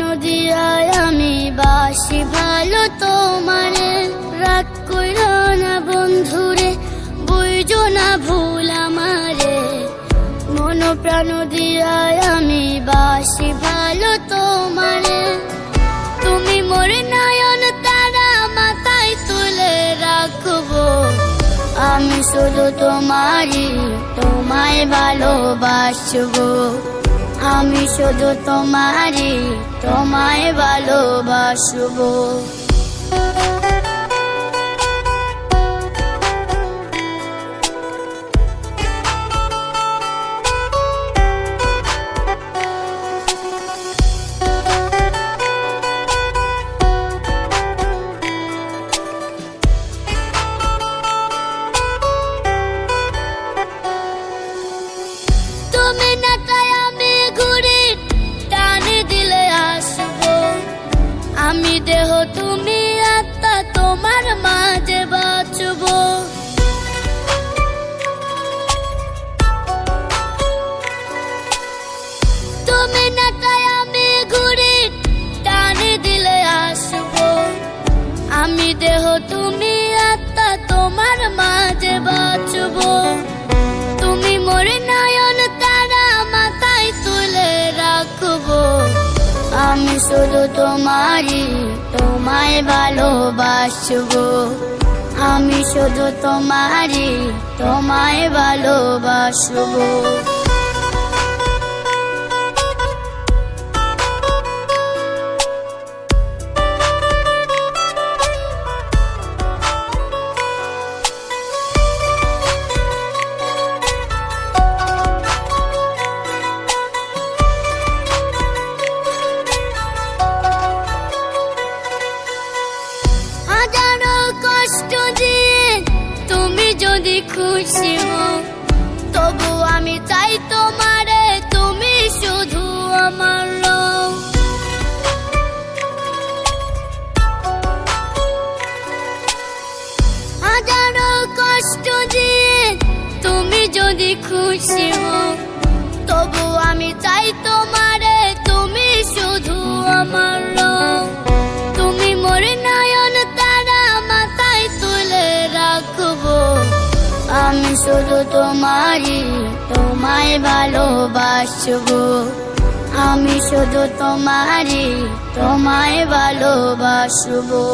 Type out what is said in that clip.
দিয়ায় আমি বাসি। ভালো তোমারে রাগ কইর না বন্ধুরে, বুঝো না ভুল আমারে। মন প্রাণ দিয়ায় আমি বাসি। ভালো তোমারে, তুমি মোরে নয়ন, তারা মাথায় তুলে রাখব। আমি শুধু তোমারই, তোমায় ভালোবাসবো। আমি শুধু তোমারই তোমায় ভালোবাসবো। দেহ তুমি আত্মা, তোমার মাঝে বাঁচবো। তুমি মোরে নয়ন, তারা মাথায় তুলে রাখব। আমি শুধু তোমারই, তোমায় ভালোবাসবো। আমি শুধু তোমারই, তোমায় ভালোবাসবো। যদি খুশি তবু আমি চাই তোমারে, তুমি শুধু আমার। হাজারো কষ্ট দিয়ে তুমি যদি খুশি শুধু তোমারই তোমায় ভালোবাসবো। আমি শুধু তোমারই তোমায় ভালোবাসবো।